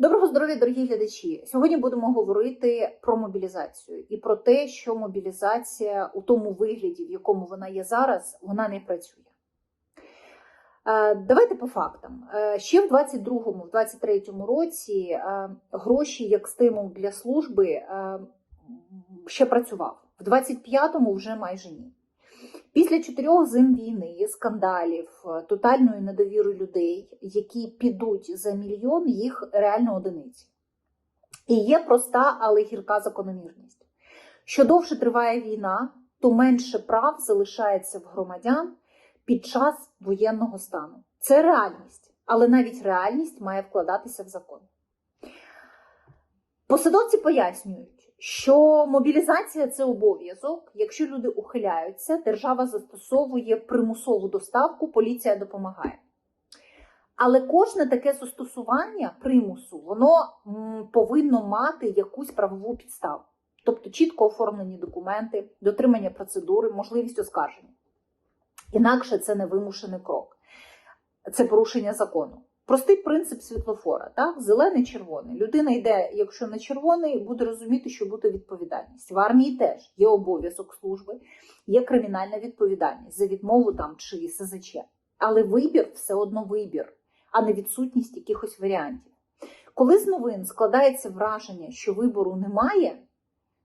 Доброго здоров'я, дорогі глядачі! Сьогодні будемо говорити про мобілізацію і про те, що мобілізація у тому вигляді, в якому вона є зараз, вона не працює. Е, Давайте по фактам. Е, Ще в 22-му, в 23-му році е, гроші як стимул для служби ще працював. В 25-му вже майже ні. Після чотирьох зим війни, скандалів, е, тотальної недовіри людей, які підуть за мільйон, їх реально одиниці. І є проста, але гірка закономірність. Що довше триває війна, то менше прав залишається в громадян під час воєнного стану. Це реальність, але навіть реальність має вкладатися в закон. Посадовці пояснюють, що мобілізація це обов'язок. Якщо люди ухиляються, держава застосовує примусову доставку, поліція допомагає. Але кожне таке застосування примусу воно повинно мати якусь правову підставу, тобто чітко оформлені документи, дотримання процедури, можливість оскарження. Інакше це не вимушений крок, це порушення закону. Простий принцип світлофора, так? зелений, червоний. Людина йде, якщо на червоний, буде розуміти, що буде відповідальність. В армії теж є обов'язок служби, є кримінальна відповідальність за відмову там чи СЗЧ. Але вибір все одно вибір, а не відсутність якихось варіантів. Коли з новин складається враження, що вибору немає,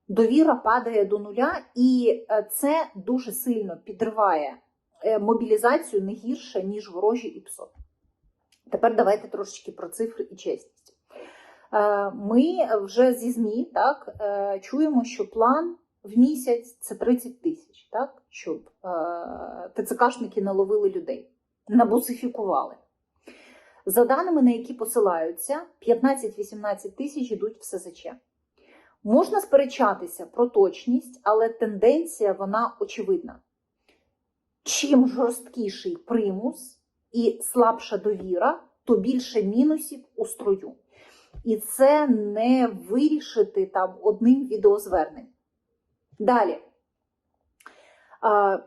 довіра падає до нуля, і е, це дуже сильно підриває е, мобілізацію не гірше, ніж ворожі і ПСО. Тепер давайте трошечки про цифри і чесність. Е, Ми вже зі ЗМІ так, е, чуємо, що план в місяць це 30 тисяч, так, щоб е, ТЦКшники наловили людей, набусифікували. За даними, на які посилаються, 15-18 тисяч йдуть в СЗЧ. Можна сперечатися про точність, але тенденція вона очевидна. Чим жорсткіший примус і слабша довіра, то більше мінусів у строю. І це не вирішити там одним відеозверненням. Далі.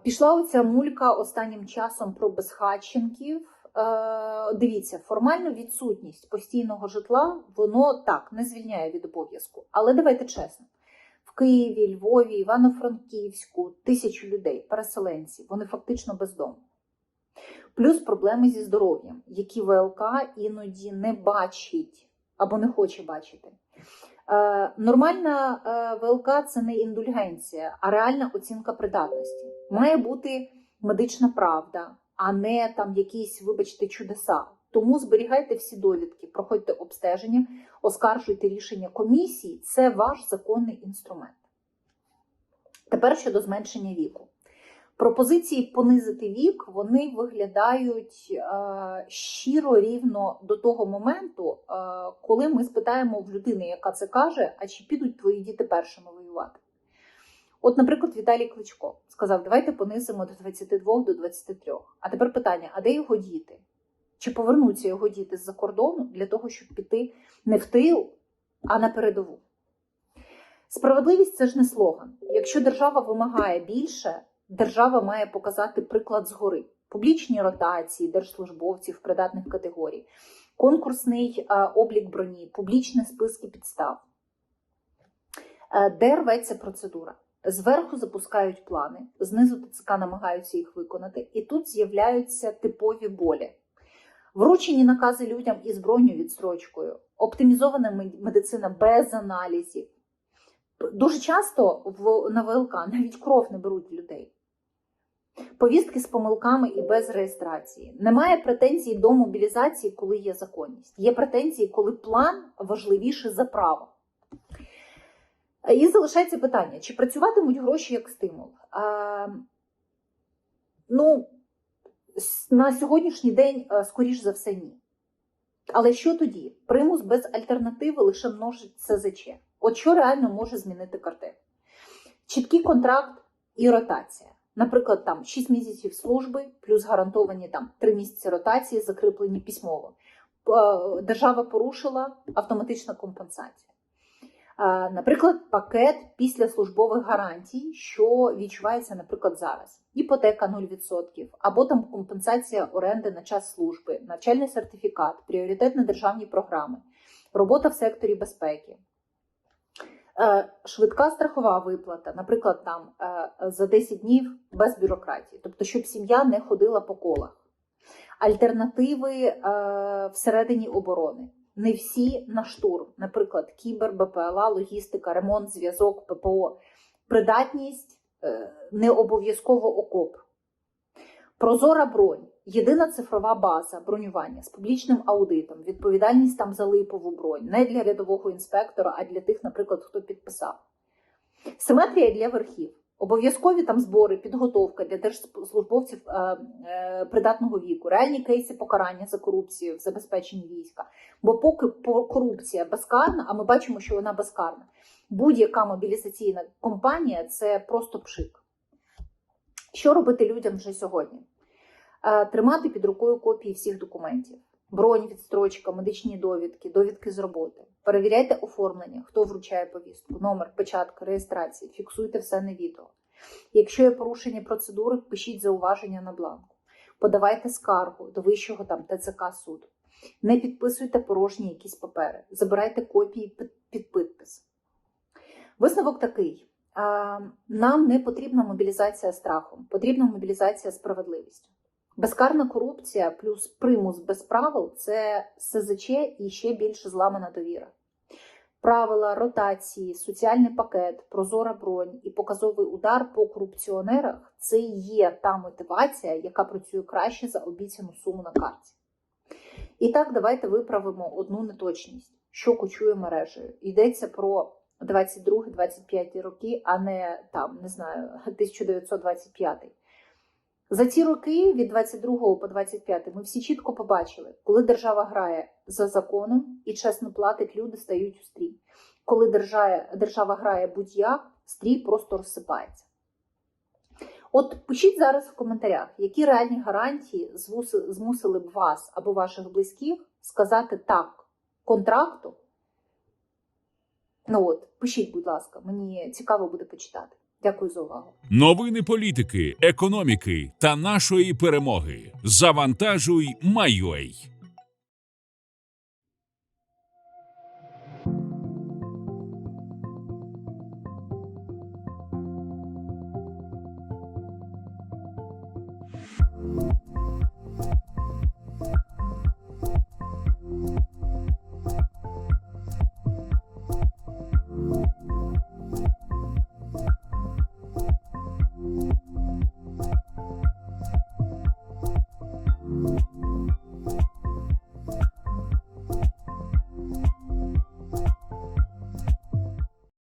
Пішла оця мулька останнім часом про безхатченків. Дивіться, формальну відсутність постійного житла, воно так не звільняє від обов'язку. Але давайте чесно: в Києві, Львові, Івано-Франківську тисячі людей, переселенці, вони фактично бездомні. Плюс проблеми зі здоров'ям, які ВЛК іноді не бачить або не хоче бачити. Е, нормальна е, ВЛК це не індульгенція, а реальна оцінка придатності. Має бути медична правда, а не там якісь, вибачте, чудеса. Тому зберігайте всі довідки, проходьте обстеження, оскаржуйте рішення комісії. Це ваш законний інструмент. Тепер щодо зменшення віку. Пропозиції понизити вік вони виглядають е, щиро рівно до того моменту, е, коли ми спитаємо в людини, яка це каже, а чи підуть твої діти першими воювати. От, наприклад, Віталій Кличко сказав: давайте понизимо до 22 до 23. А тепер питання: а де його діти? Чи повернуться його діти з-за кордону для того, щоб піти не в тил, а на передову? Справедливість це ж не слоган. Якщо держава вимагає більше, держава має показати приклад згори. Публічні ротації держслужбовців придатних категорій, конкурсний е, облік броні, публічні списки підстав. Е, Де рветься процедура? Зверху запускають плани, знизу ТЦК намагаються їх виконати, і тут з'являються типові болі. Вручені накази людям із броню відстрочкою, оптимізована медицина без аналізів. Дуже часто в, на ВЛК навіть кров не беруть людей. Повістки з помилками і без реєстрації. Немає претензій до мобілізації, коли є законність. Є претензії, коли план важливіше за право. І залишається питання: чи працюватимуть гроші як стимул? А, ну, на сьогоднішній день, е, скоріш за все, ні. Але що тоді? Примус без альтернативи лише множить СЗЧ. От що реально може змінити картель? Чіткий контракт і ротація. Наприклад, там 6 місяців служби, плюс гарантовані там 3 місяці ротації, закріплені письмово. Е, Держава порушила автоматична компенсація. Е, Наприклад, пакет після службових гарантій, що відчувається, наприклад, зараз. Іпотека 0%, або там компенсація оренди на час служби, навчальний сертифікат, пріоритет на державні програми, робота в секторі безпеки, швидка страхова виплата, наприклад, там е, за 10 днів без бюрократії, тобто, щоб сім'я не ходила по колах. Альтернативи е, всередині оборони. Не всі на штурм, наприклад, кібер, БПЛА, логістика, ремонт, зв'язок, ППО, придатність, е, не обов'язково окоп. Прозора бронь, єдина цифрова база бронювання з публічним аудитом, відповідальність там за липову бронь, не для рядового інспектора, а для тих, наприклад, хто підписав. Симетрія для верхів. Обов'язкові там збори, підготовка для держслужбовців е, е, придатного віку, реальні кейси покарання за корупцію в забезпеченні війська. Бо поки корупція безкарна, а ми бачимо, що вона безкарна, будь-яка мобілізаційна компанія це просто пшик. Що робити людям вже сьогодні? Е, Тримати під рукою копії всіх документів: бронь, відстрочка, медичні довідки, довідки з роботи. Перевіряйте оформлення, хто вручає повістку, номер, печатка, реєстрація, фіксуйте все на відео. Якщо є порушення процедури, пишіть зауваження на бланку. Подавайте скаргу до вищого там ТЦК суду. Не підписуйте порожні якісь папери, забирайте копії під, під підпис. Висновок такий: нам не потрібна мобілізація страхом, потрібна мобілізація справедливістю. Безкарна корупція плюс примус без правил це СЗЧ і ще більше зламана довіра. Правила ротації, соціальний пакет, прозора бронь і показовий удар по корупціонерах це є та мотивація, яка працює краще за обіцяну суму на карті. І так, давайте виправимо одну неточність, що кочує мережею. Йдеться про 22-25 роки, а не там, не знаю, 1925. За ці роки від 22 по 25 ми всі чітко побачили, коли держава грає за законом і чесно платить, люди стають у стрій. Коли держава, держава грає будь-як, стрій просто розсипається. От пишіть зараз в коментарях, які реальні гарантії змусили б вас або ваших близьких сказати так контракту. Ну от пишіть, будь ласка, мені цікаво буде почитати. Дякую за увагу. Новини політики, економіки та нашої перемоги. Завантажуй, Майой. you